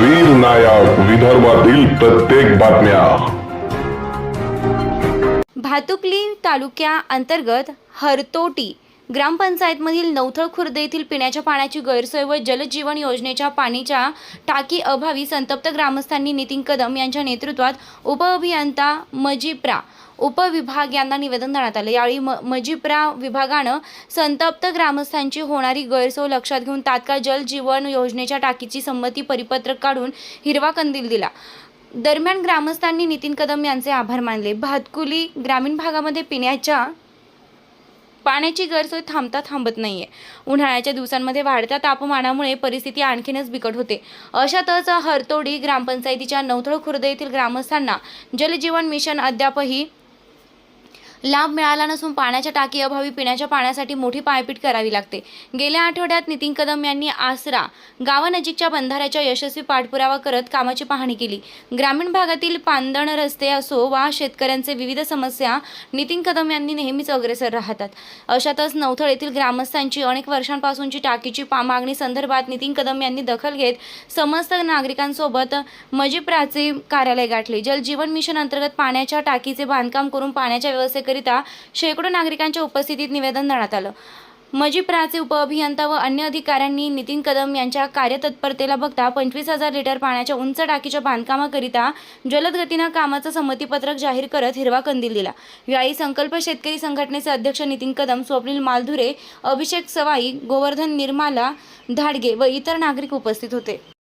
वीर नायक विदर्भातील प्रत्येक बातम्या. भातुकली तालुक्या अंतर्गत हरतोटी ग्रामपंचायतमधील नवथळ खुर्द येथील पिण्याच्या पाण्याची गैरसोय व जलजीवन योजनेच्या पाणीच्या टाकी अभावी संतप्त ग्रामस्थांनी नितीन कदम यांच्या नेतृत्वात उपअभियंता मजिप्रा उपविभाग यांना निवेदन देण्यात आलं. यावेळी म मजिप्रा विभागानं संतप्त ग्रामस्थांची होणारी गैरसोय लक्षात घेऊन तात्काळ जल जीवन योजनेच्या टाकीची संमती परिपत्रक काढून हिरवा कंदील दिला. दरम्यान ग्रामस्थांनी नितीन कदम यांचे आभार मानले. भातकुली ग्रामीण भागामध्ये पिण्याच्या पाण्याची गैरसोय थांबता थांबत नाहीये. उन्हाळ्याच्या दिवसांमध्ये वाढत्या तापमानामुळे परिस्थिती आणखीनच बिकट होते. अशातच हरतोडी ग्रामपंचायतीच्या नवथळ खुर्द येथील ग्रामस्थांना जलजीवन मिशन अद्यापही लाभ मिळाला नसून पाण्याच्या टाकीअभावी पिण्याच्या पाण्यासाठी मोठी पायपीट करावी लागते. गेल्या आठवड्यात नितीन कदम यांनी आसरा गावानजीकच्या बंधाऱ्याच्या यशस्वी पाठपुरावा करत कामाची पाहणी केली. ग्रामीण भागातील पांदण रस्ते असो वा शेतकऱ्यांचे विविध समस्या नितीन कदम यांनी नेहमीच अग्रेसर राहतात. अशातच नवथळ येथील ग्रामस्थांची अनेक वर्षांपासूनची टाकीची पा मागणी संदर्भात नितीन कदम यांनी दखल घेत समस्त नागरिकांसोबत मजिप्राचे कार्यालय गाठले. जल जीवन मिशन अंतर्गत पाण्याच्या टाकीचे बांधकाम करून पाण्याच्या करिता शेकडो नागरिकांच्या उपस्थितीत निवेदन देण्यात आलं. मजीप्राचे उपअभियंता व अन्य अधिकाऱ्यांनी नितीन कदम यांच्या कार्यतत्परतेला बघता पंचवीस हजार लिटर पाण्याच्या उंच टाकीच्या बांधकामाकरिता जलद गतीनं कामाचं संमतीपत्रक जाहीर करत हिरवा कंदील दिला. यावेळी संकल्प शेतकरी संघटनेचे अध्यक्ष नितीन कदम स्वप्नील मालधुरे अभिषेक सवाई गोवर्धन निर्माला धाडगे व इतर नागरिक उपस्थित होते.